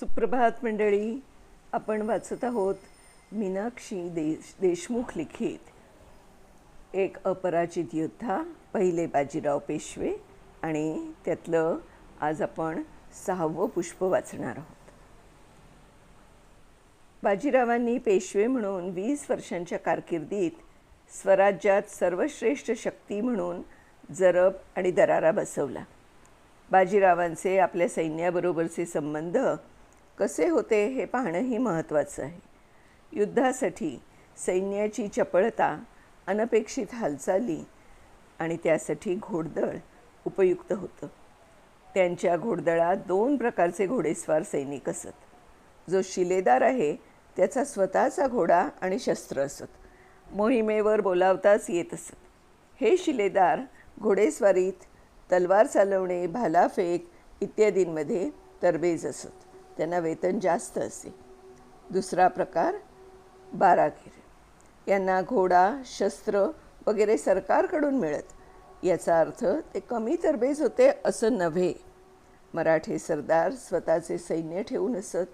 सुप्रभात मंडळी आपण वाचत आहोत मीनाक्षी देश देशमुख लिखित. एक अपराजित योद्धा पहिले बाजीराव पेशवे आणि त्यातलं आज आपण सहावं पुष्प वाचणार आहोत. बाजीरावांनी पेशवे म्हणून वीस वर्षांच्या कारकिर्दीत स्वराज्यात सर्वश्रेष्ठ शक्ती म्हणून जरब आणि दरारा बसवला. बाजीरावांचे आपल्या सैन्याबरोबरचे संबंध कसे होते हे पाहणंही महत्त्वाचं आहे. युद्धासाठी सैन्याची चपळता अनपेक्षित हालचाली आणि त्यासाठी घोडदळ उपयुक्त होतं. त्यांच्या घोडदळात दोन प्रकारचे घोडेस्वार सैनिक असत. जो शिलेदार आहे त्याचा स्वतःचा घोडा आणि शस्त्र असत. मोहिमेवर बोलावताच येत असत. हे शिलेदार घोडेस्वारीत तलवार चालवणे भालाफेक इत्यादींमध्ये तरबेज असत. त्यांना वेतन जास्त असे. दुसरा प्रकार बारागीर. यांना घोडा शस्त्र वगैरे सरकारकडून मिळत. याचा अर्थ ते कमी तरबेज होते असं नव्हे. मराठे सरदार स्वतःचे सैन्य ठेवून असत.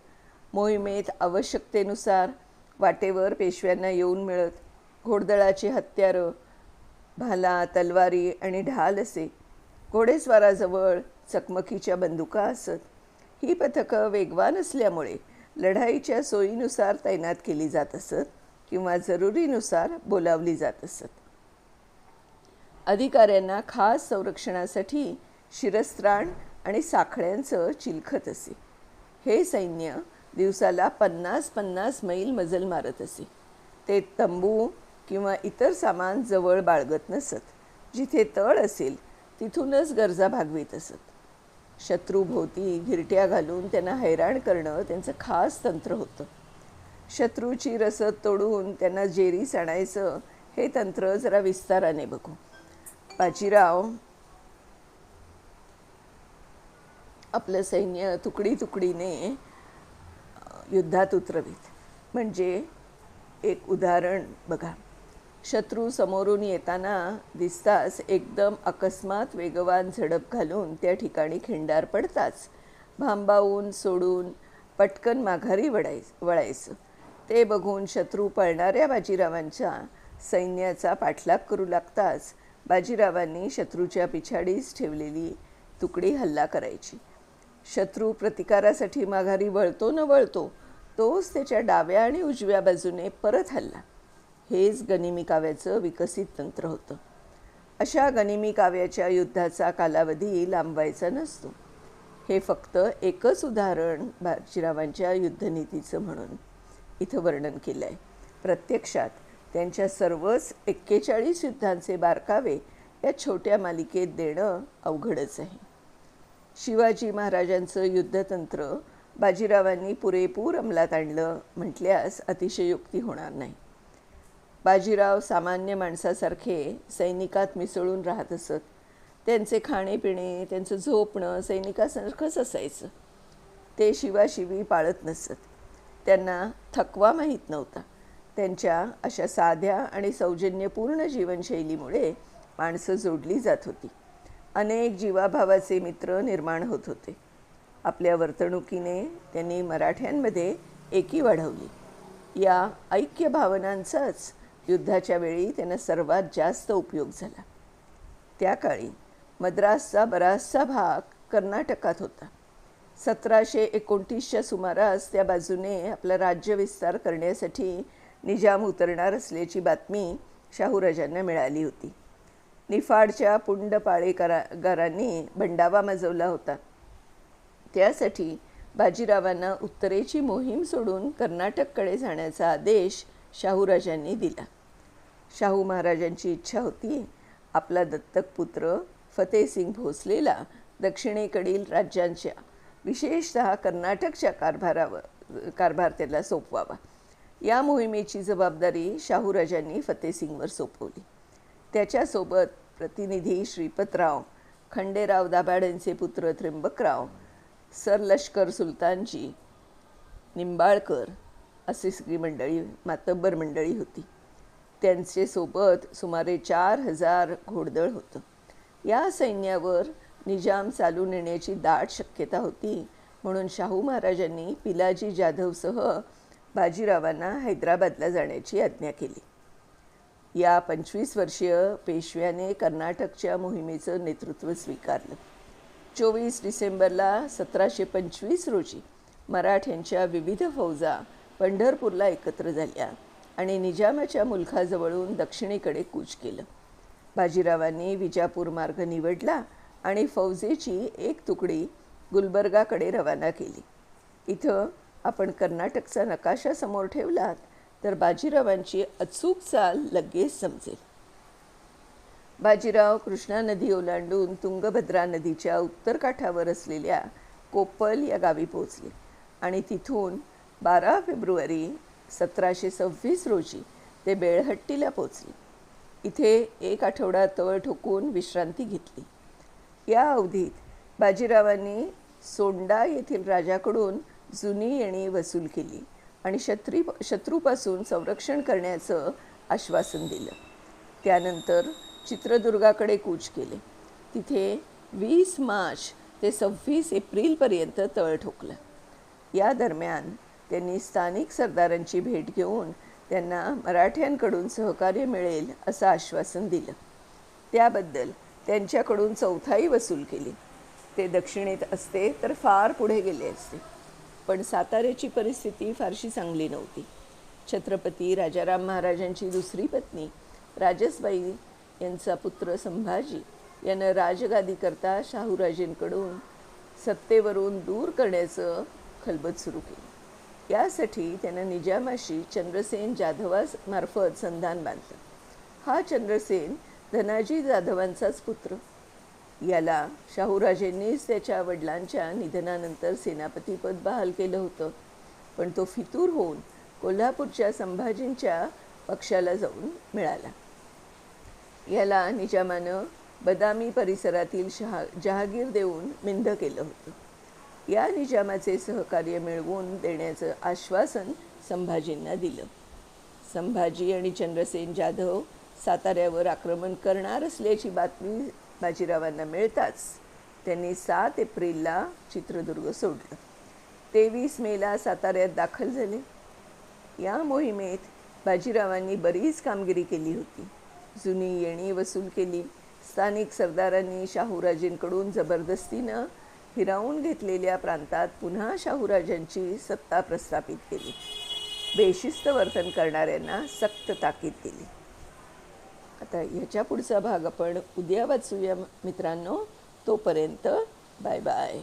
मोहिमेत आवश्यकतेनुसार वाटेवर पेशव्यांना येऊन मिळत. घोडदळाची हत्यारं भाला तलवारी आणि ढाल असे. घोडेस्वाराजवळ चकमकीच्या बंदुका असत. ही पथकं वेगवान असल्यामुळे लढाईच्या सोयीनुसार तैनात केली जात असत किंवा जरुरीनुसार बोलावली जात असत. अधिकाऱ्यांना खास संरक्षणासाठी शिरस्त्राण आणि साखळ्यांचं चिलखत असे. हे सैन्य दिवसाला पन्नास पन्नास मैल मजल मारत असे. ते तंबू किंवा इतर सामान जवळ बाळगत नसत. जिथे तळ असेल तिथूनच गरजा भागवीत असत. शत्रूभोवती घिरट्या घालून त्यांना हैराण करणं त्यांचं खास तंत्र होतं. शत्रूची रसद तोडून त्यांना जेरीस आणायचं हे तंत्र जरा विस्ताराने बघू. बाजीराव आपलं सैन्य तुकडी तुकडीने युद्धात उतरवीत. म्हणजे एक उदाहरण बघा. शत्रू समोरून येताना दिसताच एकदम अकस्मात वेगवान झडप घालून त्या ठिकाणी खिंडार पडताच. भांबावून सोडून पटकन माघारी वडाय वळायचं. ते बघून शत्रू पळणाऱ्या बाजीरावांच्या सैन्याचा पाठलाग करू लागताच बाजीरावांनी शत्रूच्या पिछाडीस ठेवलेली तुकडी हल्ला करायची. शत्रू प्रतिकारासाठी माघारी वळतो न वळतो तोच त्याच्या डाव्या आणि उजव्या बाजूने परत हल्ला. हेच गनिमी काव्याचं विकसित तंत्र होतं. अशा गनिमी काव्याच्या युद्धाचा कालावधी लांबवायचा नसतो. हे फक्त एकच उदाहरण बाजीरावांच्या युद्धनीतीचं म्हणून इथं वर्णन केलं आहे प्रत्यक्षात त्यांच्या सर्वच एक्केचाळीस युद्धांचे बारकावे या छोट्या मालिकेत देणं अवघडच आहे. शिवाजी महाराजांचं युद्धतंत्र बाजीरावांनी पुरेपूर अंमलात आणलं म्हटल्यास अतिशयोक्ती होणार नाही. बाजीराव सामान्य माणसासारखे सैनिकात मिसळून राहत असत. त्यांचे खाणेपिणे त्यांचं झोपणं सैनिकासारखंच असायचं. ते शिवाशिवी पाळत नसत. त्यांना थकवा माहीत नव्हता. त्यांच्या अशा साध्या आणि सौजन्यपूर्ण जीवनशैलीमुळे माणसं जोडली जात होती. अनेक जीवाभावाचे मित्र निर्माण होत होते. आपल्या वर्तणुकीने त्यांनी मराठ्यांमध्ये एकी वाढवली. या ऐक्य भावनांचाच युद्धाच्या वेळी त्यांना सर्वात जास्त उपयोग झाला. त्या काळी मद्रासचा बराचसा भाग कर्नाटकात होता. सतराशे एकोणतीसच्या सुमारास त्या बाजूने आपला राज्यविस्तार करण्यासाठी निजाम उतरणार असल्याची बातमी शाहूराजांना मिळाली होती. निफाडच्या पुंड पाळेकरागारांनी बंडावा माजवला होता. त्यासाठी बाजीरावांना उत्तरेची मोहीम सोडून कर्नाटककडे जाण्याचा आदेश शाहूराजांनी दिला. शाहू महाराजांची इच्छा होती आपला दत्तक पुत्र फतेहसिंग भोसलेला दक्षिणेकडील राज्यांच्या विशेषतः कर्नाटकच्या कारभारावर कारभार त्याला सोपवावा. या मोहिमेची जबाबदारी शाहूराजांनी फतेहसिंगवर सोपवली. त्याच्यासोबत प्रतिनिधी श्रीपतराव खंडेराव दाभाडेंचे पुत्र त्र्यंबकराव सरलष्कर सुलतानजी निंबाळकर अशी सगळी मंडळी मातब्बर मंडळी होती. त्यांचे सोबत सुमारे चार हजार घोडदळ होतं. या सैन्यावर निजाम चालू नेण्याची दाट शक्यता होती. म्हणून शाहू महाराजांनी पिलाजी जाधवसह बाजीरावांना हैदराबादला जाण्याची आज्ञा केली. या पंचवीस वर्षीय पेशव्याने कर्नाटकच्या मोहिमेचं नेतृत्व स्वीकारलं. चोवीस डिसेंबरला सतराशे पंचवीस रोजी मराठ्यांच्या विविध फौजा पंढरपूरला एकत्र झाल्या आणि निजामाच्या मुलखाजवळून दक्षिणेकडे कूच केलं. बाजीरावांनी विजापूर मार्ग निवडला आणि फौजेची एक तुकडी गुलबर्गाकडे रवाना केली. इथं आपण कर्नाटकचा नकाशा समोर ठेवलात तर बाजीरावांची अचूक चाल लगेच समजेल. बाजीराव कृष्णा नदी ओलांडून तुंगभद्रा नदीच्या उत्तर काठावर असलेल्या कोप्पल या गावी पोहोचले आणि तिथून बारा फेब्रुवारी सतराशे सव्वीस रोजी ते बेळहट्टीला पोचले इथे एक आठवडा तळ ठोकून विश्रांती घेतली. या अवधीत बाजीरावांनी सोंडा येथील राजाकडून जुनी येणी वसूल केली आणि शत्री शत्रूपासून संरक्षण करण्याचं आश्वासन दिलं. त्यानंतर चित्रदुर्गाकडे कूच केले. तिथे वीस मार्च ते सव्वीस एप्रिलपर्यंत तळ ठोकलं. या दरम्यान त्यांनी स्थानिक सरदारांची भेट घेऊन त्यांना मराठ्यांकडून सहकार्य मिळेल असं आश्वासन दिलं. त्याबद्दल त्यांच्याकडून चौथाई वसूल केली. ते दक्षिणेत असते तर फार पुढे गेले असते. पण साताऱ्याची परिस्थिती फारशी चांगली नव्हती. छत्रपती राजाराम महाराजांची दुसरी पत्नी राजसबाई यांचा पुत्र संभाजी यानं राजगादीकरता शाहूराजेंकडून सत्तेवरून दूर करण्याचं खलबत सुरू केलं. यासाठी त्यानं निजामाशी चंद्रसेन जाधवास मार्फत संधान बांधलं. हा चंद्रसेन धनाजी जाधवांचाच पुत्र. याला शाहूराजेंनीच त्याच्या वडिलांच्या निधनानंतर सेनापतीपद बहाल केलं होतं. पण तो फितूर होऊन कोल्हापूरच्या संभाजींच्या पक्षाला जाऊन मिळाला. याला निजामानं बदामी परिसरातील शहा जहागीर देऊन मिंद केलं होतं. या निजामाचे सहकार्य मिळवून देण्याचं आश्वासन संभाजींना दिलं. संभाजी आणि चंद्रसेन जाधव साताऱ्यावर आक्रमण करणार असल्याची बातमी बाजीरावांना मिळताच त्यांनी सात एप्रिलला चित्रदुर्ग सोडलं. तेवीस मेला साताऱ्यात दाखल झाले. या मोहिमेत बाजीरावांनी बरीच कामगिरी केली होती. जुनी येणी वसूल केली. स्थानिक सरदारांनी शाहूराजेंकडून जबरदस्तीनं हिरावून घेतलेल्या प्रांतात पुन्हा शाहूराजांची सत्ता प्रस्थापित केली. बेशिस्त वर्तन करणाऱ्यांना सक्त ताकीद केली. आता ह्याच्या पुढचा भाग आपण उद्या वाचूया मित्रांनो. तोपर्यंत बाय बाय.